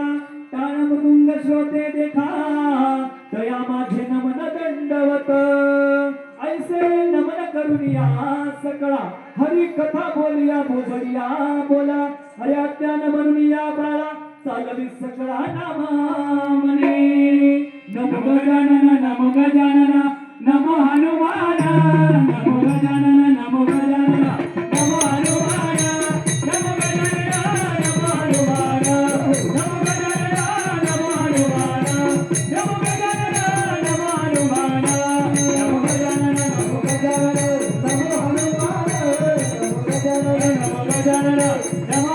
देवा कान मृंग श्रोते देखा दया माझे नमन दंडवत. ऐसे नमन करुनिया सकळा हरी कथा बोलिया बोजडिया बोला. हरे आत्या नमनुया बाळा चालवी सकळा नामा मने नमो गजानन नमो गजानना Namo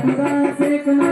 Shiva, Shiva,